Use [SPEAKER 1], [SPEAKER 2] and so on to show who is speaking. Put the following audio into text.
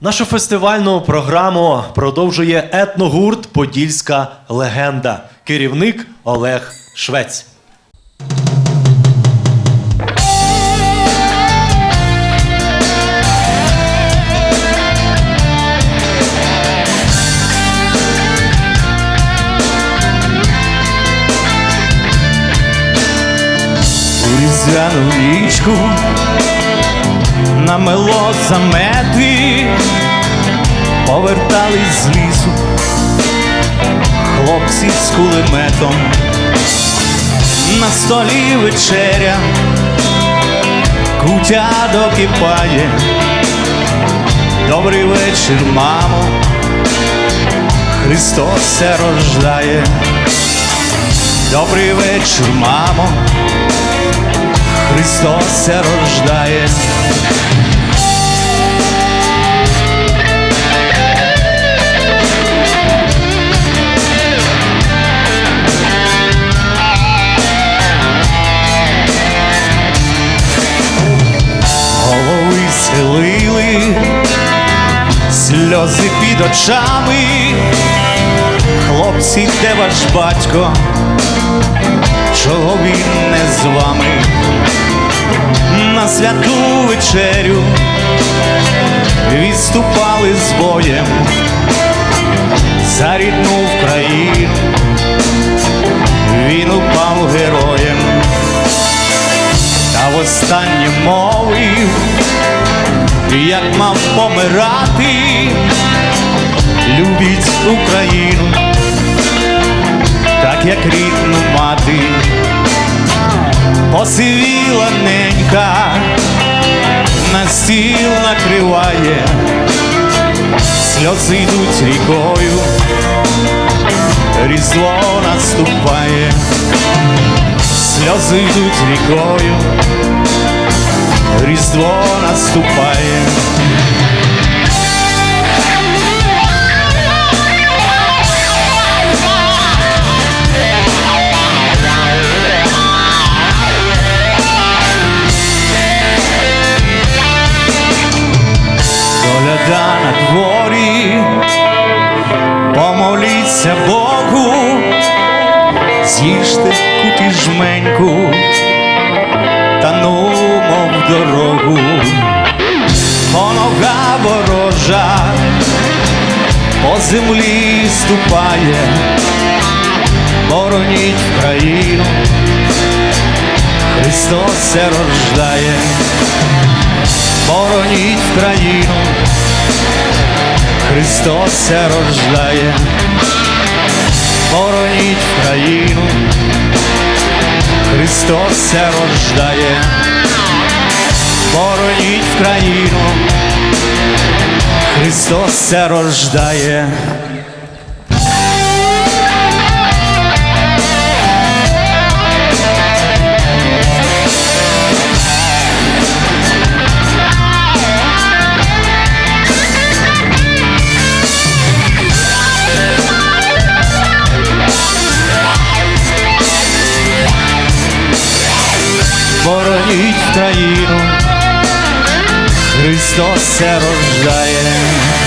[SPEAKER 1] Нашу фестивальну програму продовжує етногурт Подільська легенда. Керівник Олег Швець.
[SPEAKER 2] у різдвяну нічку намело замети, повертались з лісу, хлопці з кулеметом, на столі вечеря, кутя докипає. Добрий вечір, мамо, Христос се рождає. Добрий вечір, мамо. Христос се рождає. Сльози під очами, хлопці, де ваш батько, чого він не з вами? на святу вечерю відступали з боєм за рідну Україну, він упав героєм, та востаннє мовив, як мав помирати, любіть Україну, так як рідну мати. Посивіла ненька, на стіл накриває, сльози йдуть рікою, різдво наступає, сльози йдуть рікою, різдво наступає. Коляда на дворі, помоліться Богу, з'їжте куті жменьку, дорогу, бо нога ворожа по землі ступає, бороніть країну, Христос се рождає. Бороніть країну, Христос се рождає, бороніть країну, Христос се рождає, бороніть країну, Христос се рождає. бороніть країну, Христос се рождає.